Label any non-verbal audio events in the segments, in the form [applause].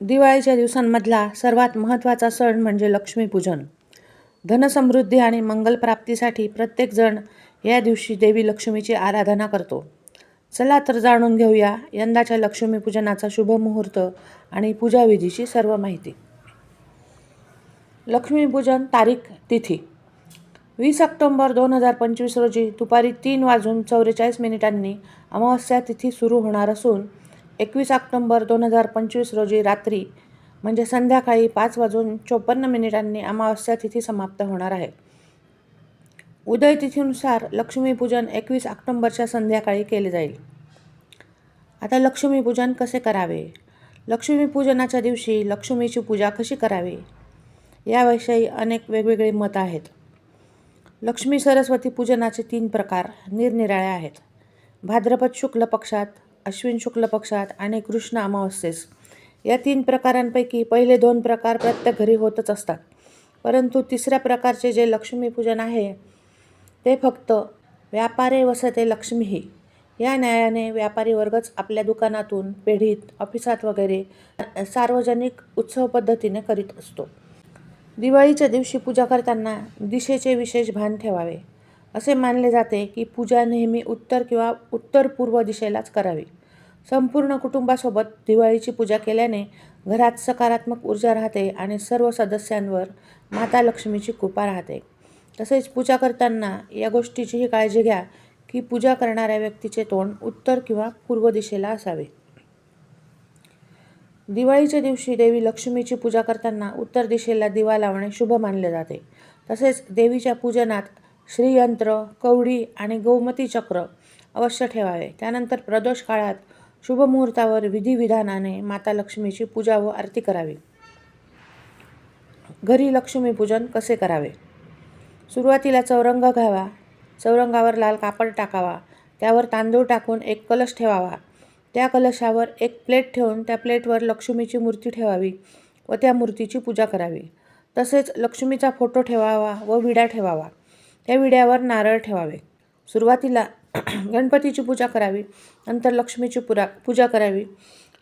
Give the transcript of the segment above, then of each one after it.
दिवाळीच्या दिवसांमधला सर्वात महत्त्वाचा सण म्हणजे लक्ष्मीपूजन. धनसमृद्धी आणि मंगलप्राप्तीसाठी प्रत्येकजण या दिवशी देवी लक्ष्मीची आराधना करतो. चला तर जाणून घेऊया यंदाच्या लक्ष्मीपूजनाचा शुभ मुहूर्त आणि पूजाविधीची सर्व माहिती. लक्ष्मीपूजन तारीख तिथी. वीस ऑक्टोंबर दोन हजार पंचवीस रोजी दुपारी तीन वाजून चौवेचाळीस मिनिटांनी अमावस्या तिथी सुरू होणार असून एकवीस ऑक्टोंबर दोन हजार पंचवीस रोजी रात्री म्हणजे संध्याकाळी पाच वाजून चोपन्न मिनिटांनी अमावस्या तिथी समाप्त होणार आहे. उदय तिथीनुसार लक्ष्मीपूजन एकवीस ऑक्टोंबरच्या संध्याकाळी केले जाईल. आता लक्ष्मीपूजन कसे करावे? लक्ष्मीपूजनाच्या दिवशी लक्ष्मीची पूजा कशी करावी? याविषयी अनेक वेगवेगळे मत आहेत. लक्ष्मी सरस्वती पूजनाचे तीन प्रकार निरनिराळे आहेत. भाद्रपद शुक्ल पक्षात अश्विन शुक्ल पक्षात आणि कृष्ण अमावस्येस. या तीन प्रकारांपैकी पहिले दोन प्रकार प्रत्येक घरी होतच असतात. परंतु तिसऱ्या प्रकारचे जे लक्ष्मीपूजन आहे ते फक्त व्यापारे वसते लक्ष्मीही. या न्यायाने व्यापारी वर्गच आपल्या दुकानातून पेढीत ऑफिसात वगैरे सार्वजनिक उत्सव पद्धतीने करीत असतो. दिवाळीच्या दिवशी पूजा करताना दिशेचे विशेष भान ठेवावे. असे मानले जाते की पूजा नेहमी उत्तर किंवा उत्तर पूर्व दिशेलाच करावी. संपूर्ण कुटुंबासोबत दिवाळीची पूजा केल्याने घरात सकारात्मक ऊर्जा राहते आणि सर्व सदस्यांवर माता लक्ष्मीची कृपा राहते. तसेच पूजा करताना या गोष्टीचीही काळजी घ्या की पूजा करणाऱ्या व्यक्तीचे तोंड उत्तर किंवा पूर्व दिशेला असावे. दिवाळीच्या दिवशी देवी लक्ष्मीची पूजा करताना उत्तर दिशेला दिवा लावणे शुभ मानले जाते. तसेच देवीच्या पूजनात श्रीयंत्र कवडी आणि गौमती चक्र अवश्य ठेवावे. त्यानंतर प्रदोष काळात शुभ मुहूर्तावर विधिविधानाने माता लक्ष्मीची पूजा व आरती करावी. घरी लक्ष्मीपूजन कसे करावे? सुरुवातीला चौरंग घ्यावा. चौरंगावर लाल कापड टाकावा. त्यावर तांदूळ टाकून एक कलश ठेवावा. त्या कलशावर एक प्लेट ठेवून त्या प्लेटवर लक्ष्मीची मूर्ती ठेवावी व त्या मूर्तीची पूजा करावी. तसेच लक्ष्मीचा फोटो ठेवावा व विडा ठेवावा. त्या विड्यावर नारळ ठेवावे. सुरुवातीला [clears throat] गणपतीची पूजा करावी नंतर लक्ष्मीची पुरा पूजा करावी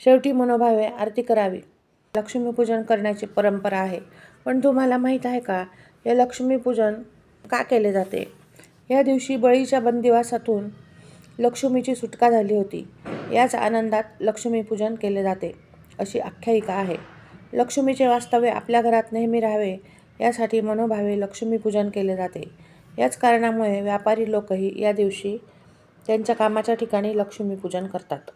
शेवटी मनोभावे आरती करावी. लक्ष्मीपूजन करण्याची परंपरा आहे. पण तुम्हाला माहीत आहे का हे लक्ष्मीपूजन का केले जाते? या दिवशी बळीच्या बंदिवासातून लक्ष्मीची सुटका झाली होती. याच आनंदात लक्ष्मीपूजन केले जाते अशी आख्यायिका आहे. लक्ष्मीचे वास्तव्य आपल्या घरात नेहमी राहावे यासाठी मनोभावे लक्ष्मीपूजन केले जाते. याच कारणामुळे व्यापारी लोकही या दिवशी त्यांच्या कामाच्या ठिकाणी लक्ष्मीपूजन करतात.